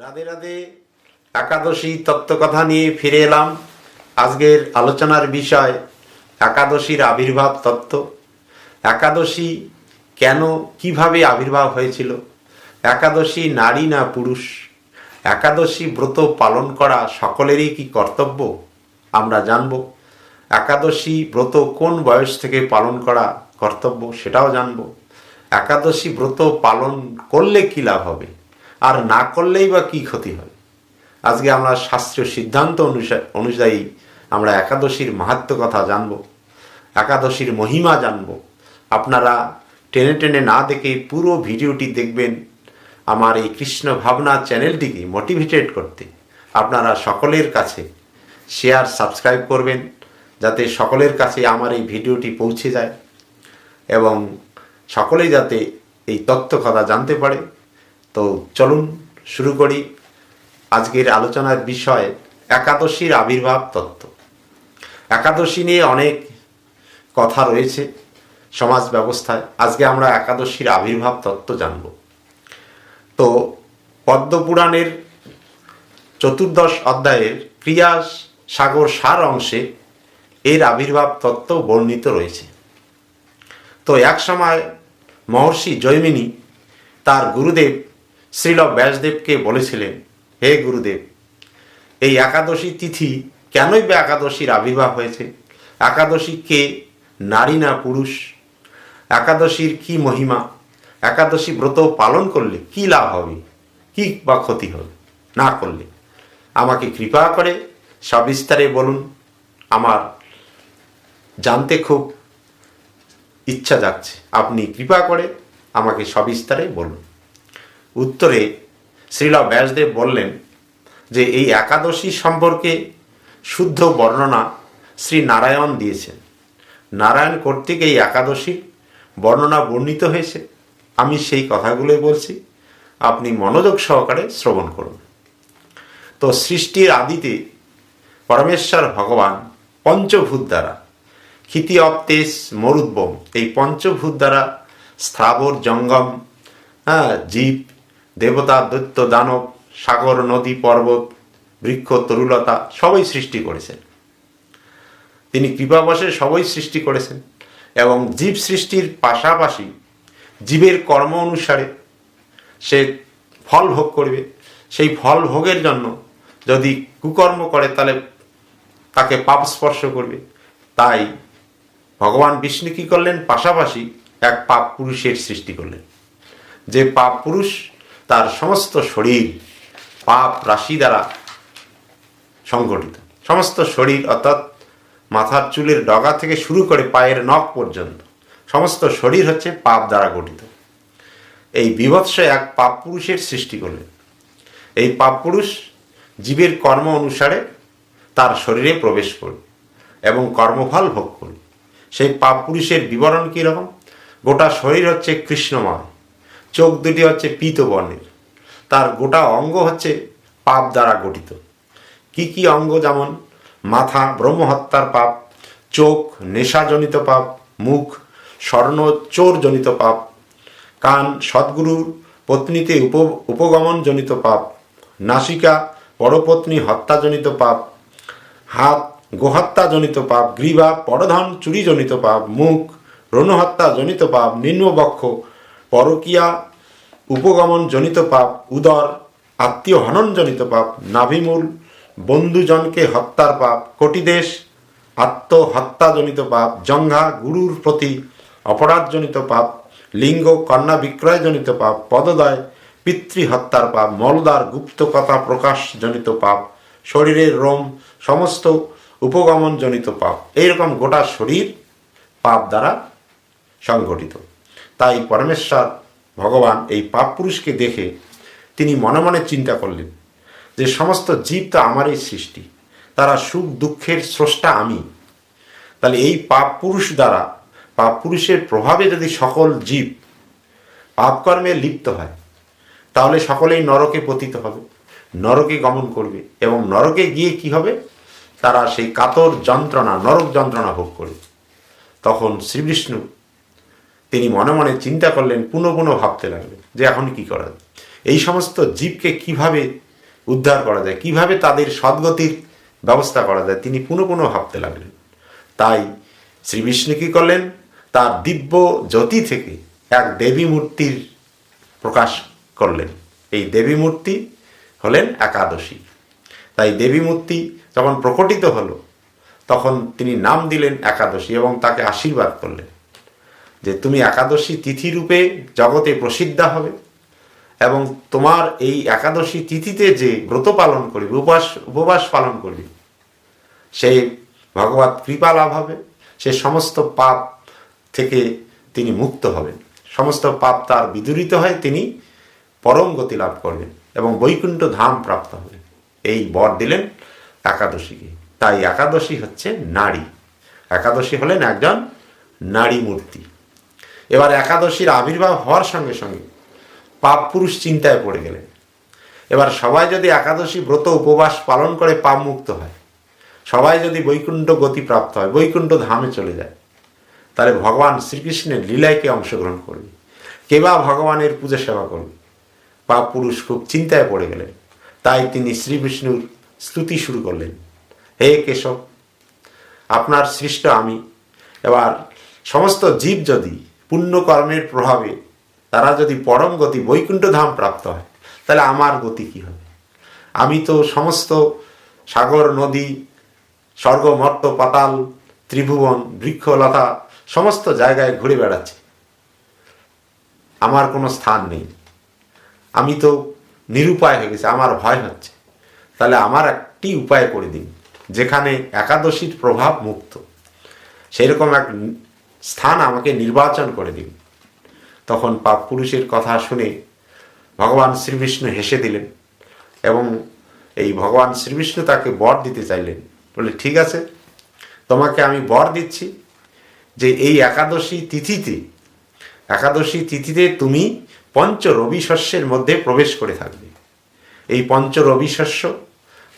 রাধে রাধে। একাদশী তত্ত্বকথা নিয়ে ফিরে এলাম। আজকের আলোচনার বিষয় একাদশীর আবির্ভাব তত্ত্ব। একাদশী কেন, কীভাবে আবির্ভাব হয়েছিল? একাদশী নারী না পুরুষ? একাদশী ব্রত পালন করা সকলেরই কি কর্তব্য? আমরা জানব। একাদশী ব্রত কোন বয়স থেকে পালন করা কর্তব্য সেটাও জানব। একাদশী ব্রত পালন করলে কি লাভ হবে? আর না করলেই বা কি ক্ষতি হয়? আজকে আমরা শাস্ত্রীয় সিদ্ধান্ত অনুযায়ী আমরা একাদশীর মাহাত্ম কথা জানব, একাদশীর মহিমা জানব। আপনারা টেনে টেনে না দেখে পুরো ভিডিওটি দেখবেন। আমার এই কৃষ্ণ ভাবনা চ্যানেলটিকে মোটিভেটেড করতে। আপনারা সকলের কাছে শেয়ার, সাবস্ক্রাইব করবেন, যাতে সকলের কাছে আমার এই ভিডিওটি পৌঁছে যায় এবং সকলেই যাতে এই তথ্য কথা জানতে পারে। তো চলুন শুরু করি আজকের আলোচনার বিষয় একাদশীর আবির্ভাব তত্ত্ব। একাদশী নিয়ে অনেক কথা রয়েছে সমাজ ব্যবস্থায়। আজকে আমরা একাদশীর আবির্ভাব তত্ত্ব জানব। তো পদ্মপুরাণের চতুর্দশ অধ্যায়ের ক্রিয়া সাগর সার অংশে এর আবির্ভাব তত্ত্ব বর্ণিত রয়েছে। তো এক সময় মহর্ষি জৈমিনী তার গুরুদেব শ্রীল ব্যাসদেবকে বলেছিলেন, হে গুরুদেব, এই একাদশী তিথি কেনই বা একাদশীর আবির্ভাব হয়েছে? একাদশী কে? নারী না পুরুষ? একাদশীর কি মহিমা? একাদশী ব্রত পালন করলে কি লাভ হবে? কি বা ক্ষতি হবে? না করলে? আমাকে কৃপা করে সবিস্তারে বলুন। আমার জানতে খুব ইচ্ছা যাচ্ছে। আপনি কৃপা করে আমাকে সবিস্তারে বলুন। উত্তরে শ্রীল ব্যাসদেব বললেন যে এই একাদশী সম্পর্কে শুদ্ধ বর্ণনা শ্রী নারায়ণ দিয়েছেন। নারায়ণ কর্তৃক এই একাদশী বর্ণনা বর্ণিত হয়েছে। আমি সেই কথাগুলোই বলছি। আপনি মনোযোগ সহকারে শ্রবণ করুন। তো সৃষ্টির আদিতে পরমেশ্বর ভগবান পঞ্চভূত দ্বারা ক্ষিতি অপ্তেশ মরুদ্বম, এই পঞ্চভূত দ্বারা স্থাবর জঙ্গম হ্যাঁ জীব দেবতা, দৈত্য, দানব, সাগর, নদী, পর্বত, বৃক্ষ, তরুলতা, সবই সৃষ্টি করেছেন। তিনি কৃপাবশে সবই সৃষ্টি করেছেন এবং জীব সৃষ্টির পাশাপাশি জীবের কর্ম অনুসারে সে ফল ভোগ করবে। সেই ফল ভোগের জন্য যদি কুকর্ম করে, তাহলে তাকে পাপ স্পর্শ করবে। তাই ভগবান বিষ্ণু কী করলেন? পাশাপাশি এক পাপ পুরুষের সৃষ্টি করলেন। যে পাপ পুরুষ তার সমস্ত শরীর পাপ রাশি দ্বারা সংগঠিত। সমস্ত শরীর অর্থাৎ মাথার চুলের ডগা থেকে শুরু করে পায়ের নখ পর্যন্ত, সমস্ত শরীর হচ্ছে পাপ দ্বারা গঠিত। এই বিভৎস এক পাপ পুরুষের সৃষ্টি করলেন এই পাপ পুরুষ জীবের কর্ম অনুসারে তার শরীরে প্রবেশ করবে এবং কর্মফল ভোগ করবে। সেই পাপ পুরুষের বিবরণ কীরকম গোটা শরীর হচ্ছে কৃষ্ণময়। চোখ দুটি হচ্ছে পীত বর্ণের। তার গোটা অঙ্গ হচ্ছে পাপ দ্বারা গঠিত। কি কি অঙ্গ যেমন মাথা, ব্রহ্মহত্যার পাপ, চোখ, নেশাজনিত পাপ, মুখ, স্বর্ণ, চোরজনিত পাপ, কান সদ্গুরুর পত্নীতে উপ, উপগমনজনিত পাপ, নাসিকা, পরপত্নী হত্যাজনিত পাপ, হাত, গোহত্যাজনিত পাপ, গ্রীবা, পরধন চুরিজনিত পাপ, মুখ, রণহত্যাজনিত পাপ, নিম্নবক্ষ পরকিয়া, উপগমনজনিত পাপ, উদর আত্মীয় হননজনিত পাপ, নাভিমূল, বন্ধুজনকে হত্যার পাপ, কটিদেশ, আত্মহত্যাজনিত পাপ, জঙ্ঘা, গুরুর প্রতি অপরাধজনিত পাপ, লিঙ্গ, কন্যা বিক্রয়জনিত পাপ, পদদয়, পিতৃহত্যার পাপ মলদার গুপ্ত কথা প্রকাশজনিত পাপ, শরীরের রোম, সমস্ত উপগমনজনিত পাপ। এইরকম গোটা শরীর পাপ দ্বারা সংগঠিত তাই পরমেশ্বর ভগবান এই পাপ পুরুষকে দেখে তিনি মনে মনে চিন্তা করলেন যে সমস্ত জীব তো আমারই সৃষ্টি, তারা সুখ দুঃখের স্রষ্টা আমি। তাহলে এই পাপ পুরুষ দ্বারা, পাপ পুরুষের প্রভাবে যদি সকল জীব পাপকর্মে লিপ্ত হয়, তাহলে সকলেই নরকে পতিত হবে, নরকে গমন করবে এবং নরকে গিয়ে কি হবে? তারা সেই কাতর যন্ত্রণা, নরক যন্ত্রণা ভোগ করবে। তখন শ্রীবিষ্ণু তিনি মনে মনে চিন্তা করলেন, পুনঃ পুনঃ ভাবতে লাগলেন যে এখন কি করা যায়? এই সমস্ত জীবকে কীভাবে উদ্ধার করা যায়? কীভাবে তাদের সদ্গতির ব্যবস্থা করা যায়? তিনি পুনঃ পুনঃ ভাবতে লাগলেন। তাই শ্রী বিষ্ণু কি করলেন? তার দিব্য জ্যোতি থেকে এক দেবী মূর্তির প্রকাশ করলেন। এই দেবী মূর্তি হলেন একাদশী। তাই দেবী মূর্তি যখন প্রকটিত হলো, তখন তিনি নাম দিলেন একাদশী এবং তাকে আশীর্বাদ করলেন। যে তুমি একাদশী তিথি রূপে জগতে প্রসিদ্ধা হবে এবং তোমার এই একাদশী তিথিতে যে ব্রত পালন করবে, উপবাস উপবাস পালন করবে, সে ভগবত কৃপা লাভ হবে, সে সমস্ত পাপ থেকে তিনি মুক্ত হবেন। সমস্ত পাপ তার বিদূরিত হয়, তিনি পরম গতি লাভ করবেন এবং বৈকুণ্ঠ ধাম প্রাপ্ত হবেন এই বর দিলেন একাদশীকে। তাই একাদশী হচ্ছে নারী। একাদশী হলেন একজন নারী মূর্তি। এবার একাদশীর আবির্ভাব হওয়ার সঙ্গে সঙ্গে পাপ পুরুষ চিন্তায় পড়ে গেলেন। এবার সবাই যদি একাদশী ব্রত উপবাস পালন করে পাপ মুক্ত হয়, সবাই যদি বৈকুণ্ঠ গতি প্রাপ্ত হয়, বৈকুণ্ঠ ধামে চলে যায়, তাহলে ভগবান শ্রীকৃষ্ণের লীলায় কে অংশগ্রহণ করবে? কে বা ভগবানের পূজা সেবা করবে? পাপ পুরুষ খুব চিন্তায় পড়ে গেলেন। তাই তিনি শ্রী বিষ্ণুর স্তুতি শুরু করলেন। হে কেশব, আপনার সৃষ্ট আমি, এবার সমস্ত জীব যদি পুণ্যকর্মের প্রভাবে তারা যদি পরম গতি বৈকুণ্ঠ ধাম প্রাপ্ত হয়, তাহলে আমার গতি কি হবে? আমি তো সমস্ত সাগর, নদী, স্বর্গ, মর্ত, পাতাল, ত্রিভুবন বৃক্ষলতা সমস্ত জায়গায় ঘুরে বেড়াচ্ছি। আমার কোনো স্থান নেই। আমি তো নিরুপায় হয়ে গেছি, আমার ভয় হচ্ছে। তাহলে আমার একটি উপায় করে দিন, যেখানে একাদশীর প্রভাব মুক্ত। সেরকম এক স্থান আমাকে নির্বাচন করে দিন তখন পাপ পুরুষের কথা শুনে ভগবান শ্রীবিষ্ণু হেসে দিলেন এবং এই ভগবান শ্রীবিষ্ণু তাকে বর দিতে চাইলেন। বলে ঠিক আছে, তোমাকে আমি বর দিচ্ছি যে এই একাদশী তিথিতে একাদশী তিথিতে তুমি পঞ্চ রবি শস্যের মধ্যে প্রবেশ করে থাকবে। এই পঞ্চ রবি শস্য,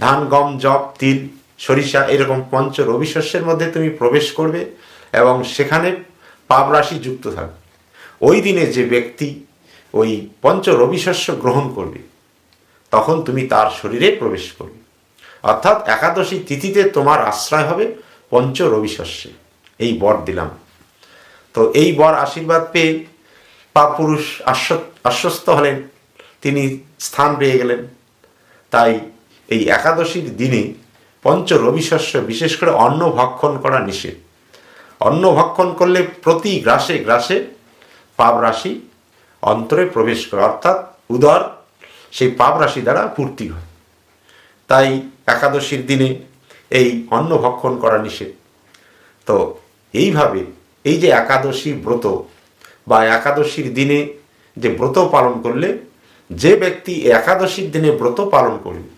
ধান, গম জব তিল, সরিষা, এরকম পঞ্চ রবি শস্যের মধ্যে তুমি প্রবেশ করবে। এবং সেখানে পাপ রাশি যুক্ত থাকবে ওই দিনে যে ব্যক্তি ওই পঞ্চ রবি শস্য গ্রহণ করবে, তখন তুমি তার শরীরে প্রবেশ করবে। অর্থাৎ একাদশী তিথিতে তোমার আশ্রয় হবে পঞ্চ রবি শস্যে এই বর দিলাম। তো এই বর আশীর্বাদ পেয়ে পাপ পুরুষ আশ্ব- আশ্বস্ত হলেন। তিনি স্থান পেয়ে গেলেন। তাই এই একাদশীর দিনে পঞ্চ রবি শস্য বিশেষ করে অন্ন ভক্ষণ করা নিষেধ। অন্ন ভক্ষণ করলে প্রতি গ্রাসে গ্রাসে পাপ রাশি অন্তরে প্রবেশ করে, অর্থাৎ উদর সেই পাপ রাশি দ্বারা পূর্তি হয়। তাই একাদশীর দিনে এই অন্ন ভক্ষণ করা নিষেধ। তো এইভাবে এই যে একাদশী ব্রত বা একাদশীর দিনে যে ব্রত পালন করলে, যে ব্যক্তি একাদশীর দিনে ব্রত পালন করবে,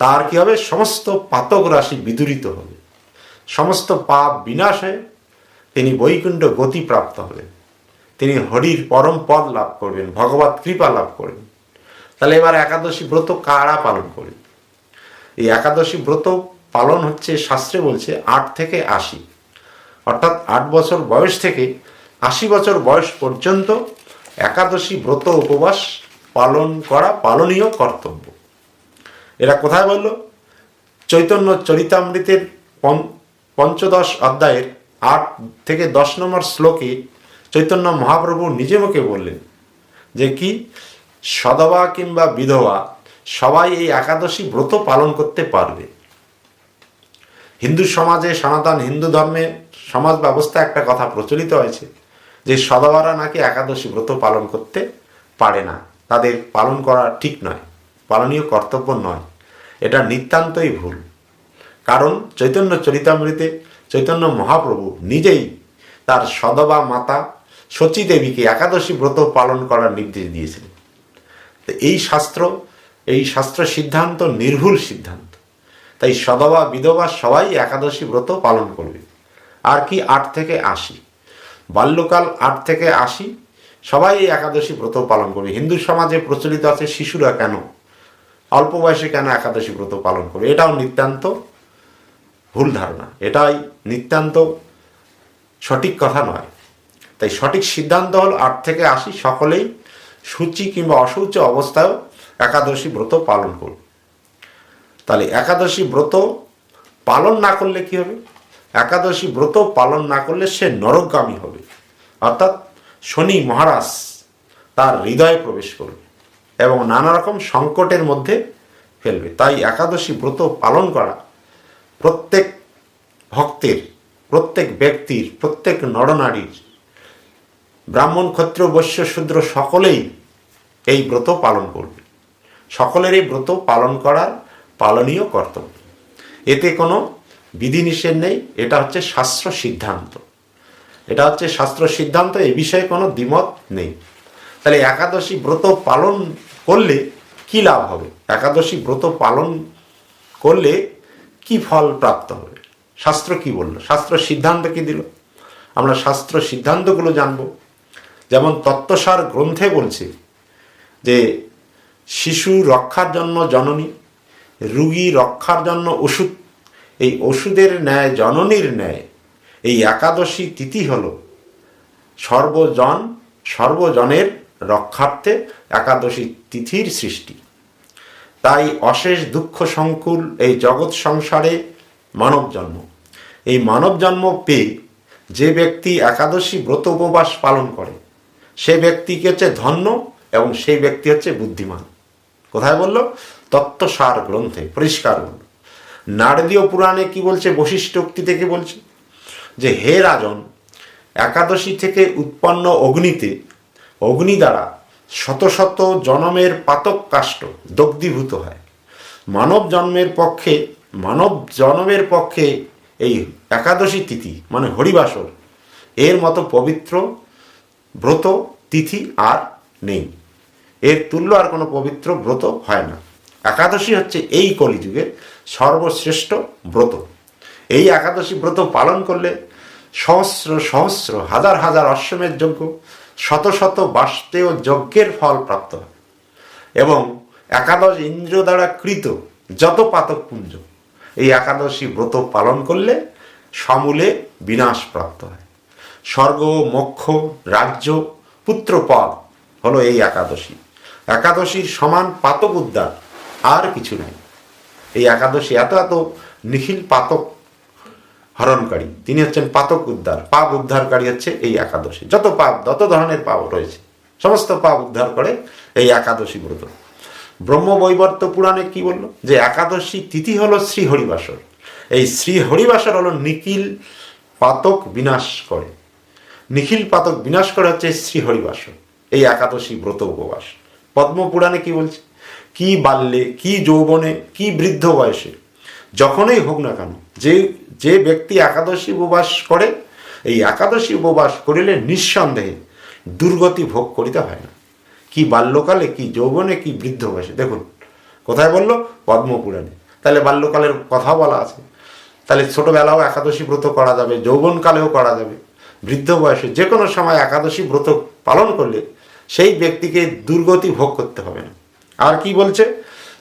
তার কি হবে? সমস্ত পাতক রাশি বিদূরিত হবে। সমস্ত পাপ বিনাশ হয়ে তিনি বৈকুণ্ঠ গতি প্রাপ্ত হবেন তিনি হরির পরম পদ লাভ করবেন, ভগবত কৃপা লাভ করবেন। তাহলে এবার একাদশী ব্রত কারা পালন করবে? এই একাদশী ব্রত পালন হচ্ছে, শাস্ত্রে বলছে, আট থেকে আশি। অর্থাৎ আট বছর বয়স থেকে আশি বছর বয়স পর্যন্ত একাদশী ব্রত উপবাস পালন করা পালনীয় কর্তব্য। এরা কোথায় বলল? চৈতন্য চরিতামৃতের পঞ্চদশ অধ্যায়ের আট থেকে দশ নম্বর শ্লোকে চৈতন্য মহাপ্রভু নিজে মুখে বললেন যে কি? সদবা কিংবা বিধবা সবাই এই একাদশী ব্রত পালন করতে পারবে। হিন্দু সমাজে সনাতন হিন্দু ধর্মে সমাজ ব্যবস্থা একটা কথা প্রচলিত হয়েছে যে সদবারা নাকি একাদশী ব্রত পালন করতে পারে না। তাদের পালন করা ঠিক নয়, পালনীয় কর্তব্য নয়। এটা নিতান্তই ভুল। কারণ চৈতন্য চরিতামৃতে চৈতন্য মহাপ্রভু নিজেই তার সদবা মাতা সচী দেবীকে একাদশী ব্রত পালন করার নির্দেশ দিয়েছিলেন। তো এই শাস্ত্র এই শাস্ত্র সিদ্ধান্ত নির্ভুল সিদ্ধান্ত। তাই সদবা বিধবা সবাই একাদশী ব্রত পালন করবে। আর কি আট থেকে আশি? বাল্যকাল আট থেকে আশি সবাই এই একাদশী ব্রত পালন করবে। হিন্দু সমাজে প্রচলিত আছে শিশুরা কেন? অল্প বয়সে কেন একাদশী ব্রত পালন করবে? এটাও নিতান্ত ভুল ধারণা। এটাই নিতান্ত সঠিক কথা নয়। তাই সঠিক সিদ্ধান্ত হল আট থেকে আশি সকলেই সূচি কিংবা অসৌচ অবস্থায়ও একাদশী ব্রত পালন করবে তাহলে একাদশী ব্রত পালন না করলে কি হবে? একাদশী ব্রত পালন না করলে সে নরকগামী হবে। অর্থাৎ শনি মহারাজ তার হৃদয়ে প্রবেশ করবে এবং নানা রকম সংকটের মধ্যে ফেলবে। তাই একাদশী ব্রত পালন করা প্রত্যেক ভক্তের, প্রত্যেক ব্যক্তির, প্রত্যেক নরনারীর, ব্রাহ্মণ ক্ষত্র বৈশ্য, শূদ্র সকলেই এই ব্রত পালন করবে। সকলেরই ব্রত পালন করার পালনীয় কর্তব্য। এতে কোনো বিধিনিষেধ নেই, এটা হচ্ছে শাস্ত্র সিদ্ধান্ত। এটা হচ্ছে শাস্ত্র সিদ্ধান্ত, এ বিষয়ে কোনো দ্বিমত নেই। তাহলে একাদশী ব্রত পালন করলে কি লাভ হবে? একাদশী ব্রত পালন করলে কি ফল প্রাপ্ত হবে? শাস্ত্র কি বলল? শাস্ত্র সিদ্ধান্ত কি দিল? আমরা শাস্ত্র সিদ্ধান্তগুলো জানব। যেমন তত্ত্বসার গ্রন্থে বলছে যে, শিশু রক্ষার জন্য জননী, রুগী রক্ষার জন্য ওষুধ। এই ওষুধের ন্যায়, জননীর ন্যায় এই একাদশী তিথি হল সর্বজন, সর্বজনের রক্ষার্থে একাদশী তিথির সৃষ্টি। তাই অশেষ দুঃখ সংকুল এই জগৎ সংসারে মানব জন্ম। এই মানব জন্ম পেয়ে যে ব্যক্তি একাদশী ব্রত উপবাস পালন করে, সে ব্যক্তিকে হচ্ছে ধন্য এবং সেই ব্যক্তি হচ্ছে বুদ্ধিমান। কোথায় বলল? তত্ত্বসার গ্রন্থে, পরিষ্কার বলল। নারদীয় পুরাণে কি বলছে? বশিষ্ঠ উক্তি থেকে বলছে যে, হে রাজন, একাদশী থেকে উৎপন্ন অগ্নিতে অগ্নি দ্বারা শত শত জনমের পাতক কাষ্ট দগ্ধীভূত হয়। মানব জন্মের পক্ষে, মানব জন্মের পক্ষে এই একাদশী তিথি মানে হরিবাসর, এর মতো পবিত্র, ব্রত তিথি আর নেই। এর তুল্য আর কোনো পবিত্র ব্রত হয় না। একাদশী হচ্ছে এই কলিযুগের সর্বশ্রেষ্ঠ ব্রত। এই একাদশী ব্রত পালন করলে সহস্র সহস্র, হাজার হাজার অশ্বমের যজ্ঞ, শত শত বাস্তেয় যজ্ঞের ফল প্রাপ্ত হয়। এবং একাদশ ইন্দ্র দ্বারা কৃত যত পাতক পুঞ্জ, এই একাদশী ব্রত পালন করলে সমূলে বিনাশ প্রাপ্ত হয়। স্বর্গ, মোক্ষ, রাজ্য, পুত্রপদ হলো এই একাদশী। একাদশীর সমান পাতক উদ্যান আর কিছু নাই। এই একাদশী এত এত নিখিল পাতক হরণকারী। তিনি হচ্ছেন পাতক উদ্ধার। পাপ উদ্ধারকারী হচ্ছে এই একাদশী। যত পাপ, যত ধরনের পাপ রয়েছে, সমস্ত পাপ উদ্ধার করে এই একাদশী ব্রত। ব্রহ্মবৈবর্ত পুরাণে কি বলল? যে একাদশী তিথি হলো শ্রী হরিবাসর এই শ্রী হরিবাসর হলো নিখিল পাতক বিনাশ করে। নিখিল পাতক বিনাশ করে হচ্ছে শ্রী হরিবাসর এই একাদশী ব্রত উপবাস। পদ্মপুরাণে কি বলছে? কি বাল্যে, কি যৌবনে, কি বৃদ্ধ বয়সে, যখনই হোক না কেন, যে যে ব্যক্তি একাদশী উপবাস করে, এই একাদশী উপবাস করিলে নিঃসন্দেহে দুর্গতি ভোগ করিতে হয় না। কি বাল্যকালে, কি যৌবনে, কি বৃদ্ধ বয়সে। দেখুন, কোথায় বলল? পদ্মপুরাণে। তাহলে বাল্যকালের কথা বলা আছে। তাহলে ছোটবেলাও একাদশী ব্রত করা যাবে, যৌবনকালেও করা যাবে। বৃদ্ধ বয়সে যে কোনো সময় একাদশী ব্রত পালন করলে সেই ব্যক্তিকে দুর্গতি ভোগ করতে হবে না। আর কি বলছে?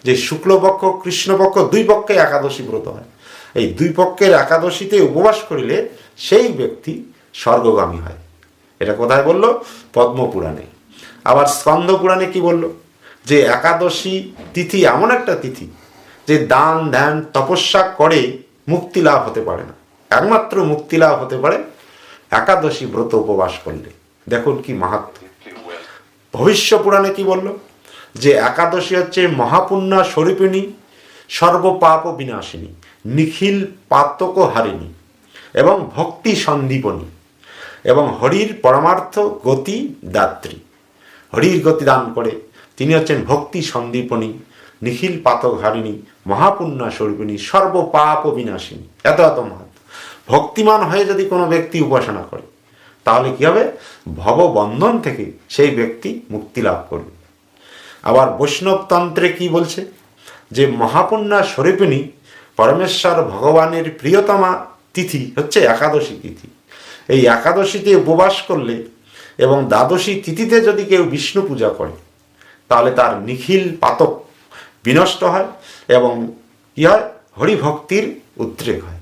যে শুক্লপক্ষ, কৃষ্ণপক্ষ দুই পক্ষে একাদশী ব্রত হয়। এই দুই পক্ষের একাদশীতে উপবাস করিলে সেই ব্যক্তি স্বর্গগামী হয়। এটা কোথায় বলল? পদ্মপুরাণে। আবার স্কন্দ পুরাণে কি বলল? যে একাদশী তিথি এমন একটা তিথি যে দান, ধ্যান, তপস্যা করে মুক্তি লাভ হতে পারে না। একমাত্র মুক্তি লাভ হতে পারে একাদশী ব্রত উপবাস করলে। দেখুন কি মাহাত্ম। ভবিষ্য পুরাণে কি বলল? যে একাদশী হচ্ছে মহাপুণ্যা স্বরূপিণী, সর্বপাপ বিনাশিনী। নিখিল পাতক হারিণী এবং ভক্তি সন্দীপনী এবং হরির পরমার্থ গতি দাত্রী। হরির গতি দান করে তিনি হচ্ছেন ভক্তি সন্দীপনী, নিখিল পাতক হারিণী, মহাপুণ্যা স্বরূপিণী, সর্বপাপ বিনাশিনী। এত এত মহাত্ম ভক্তিমান হয়ে যদি কোনো ব্যক্তি উপাসনা করে, তাহলে কি হবে? ভববন্ধন থেকে সেই ব্যক্তি মুক্তি লাভ করবে। আবার বৈষ্ণবতন্ত্রে কি বলছে? যে মহাপুণ্যা স্বরূপিণী পরমেশ্বর ভগবানের প্রিয়তমা তিথি হচ্ছে একাদশী তিথি। এই একাদশীতে উপবাস করলে এবং দ্বাদশী তিথিতে যদি কেউ বিষ্ণু পূজা করে, তাহলে তার নিখিল পাতক বিনষ্ট হয় এবং কি হয়? হরিভক্তির উদ্রেক হয়।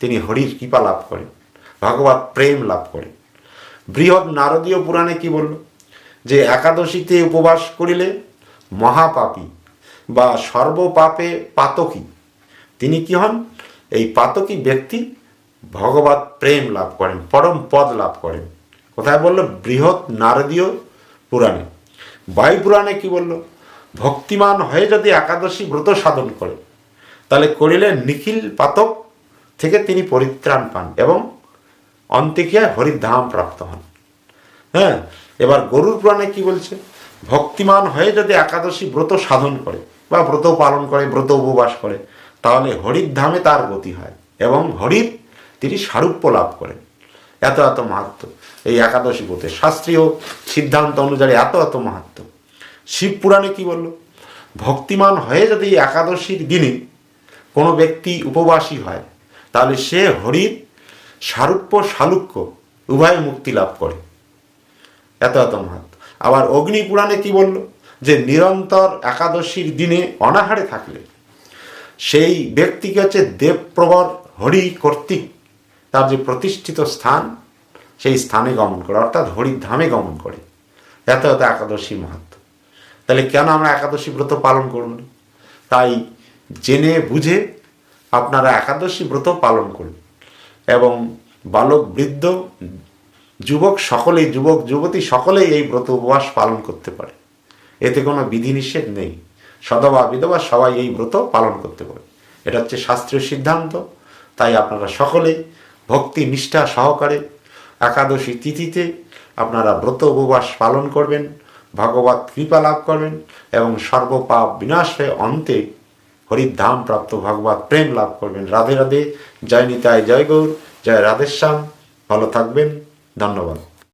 তিনি হরির কৃপা লাভ করেন, ভগবত প্রেম লাভ করেন। বৃহৎ নারদীয় পুরাণে কি বলল? যে একাদশীতে উপবাস করিলে মহাপাপী বা সর্বপাপে পাতকী তিনি কি হন? এই পাতকী ব্যক্তি ভগবত প্রেম লাভ করেন, পরম পদ লাভ করেন। কোথায় বলল? বৃহৎ নারদীয় পুরাণে। বায়ু পুরাণে কি বলল? ভক্তিমান হয়ে যদি একাদশী ব্রত সাধন করে, তাহলে করিলে নিখিল পাতক থেকে তিনি পরিত্রাণ পান এবং অন্ত্যক্রিয়ায় হরিধাম প্রাপ্ত হন। হ্যাঁ এবার গরুর পুরাণে কি বলছে? ভক্তিমান হয়ে যদি একাদশী ব্রত সাধন করে বা ব্রত পালন করে, ব্রত উপবাস করে তাহলে হরির ধামে তার গতি হয় এবং হরির তিনি সারূপ্য লাভ করেন। এত এত মাহাত্ম এই একাদশী ব্রতে শাস্ত্রীয় সিদ্ধান্ত অনুযায়ী এত এত মাহাত্ম শিব পুরাণে কি বলল? ভক্তিমান হয়ে যদি একাদশীর দিনে কোনো ব্যক্তি উপবাসী হয়, তাহলে সে হরির সারূপ্য শালুক্য উভয় মুক্তি লাভ করে। এত এত মাহাত্ম আবার অগ্নি পুরাণে কি বলল? যে নিরন্তর একাদশীর দিনে অনাহারে থাকলে সেই ব্যক্তিকে হচ্ছে দেবপ্রবর হরি কর্তৃক তার যে প্রতিষ্ঠিত স্থান, সেই স্থানে গমন করে, অর্থাৎ হরির ধামে গমন করে। এত এত একাদশী মাহাত্ম। তাহলে কেন আমরা একাদশী ব্রত পালন করুন? তাই জেনে বুঝে আপনারা একাদশী ব্রত পালন করুন। এবং বালক, বৃদ্ধ, যুবক সকলেই, যুবক, যুবতী সকলেই এই ব্রত উপবাস পালন করতে পারে। এতে কোনো বিধিনিষেধ নেই। সদবা বিধবা সবাই এই ব্রত পালন করতে পারে। এটা হচ্ছে শাস্ত্রীয় সিদ্ধান্ত। তাই আপনারা সকলে ভক্তি, নিষ্ঠা সহকারে একাদশী তিথিতে আপনারা ব্রত উপবাস পালন করবেন, ভগবত কৃপা লাভ করবেন এবং সর্বপাপ বিনাশ হয়ে অন্তে হরিধাম প্রাপ্ত ভগবত প্রেম লাভ করবেন। রাধে রাধে, জয় নিতাই, জয় গৌর, জয় রাধেশ্যাম। ভালো থাকবেন। ধন্যবাদ।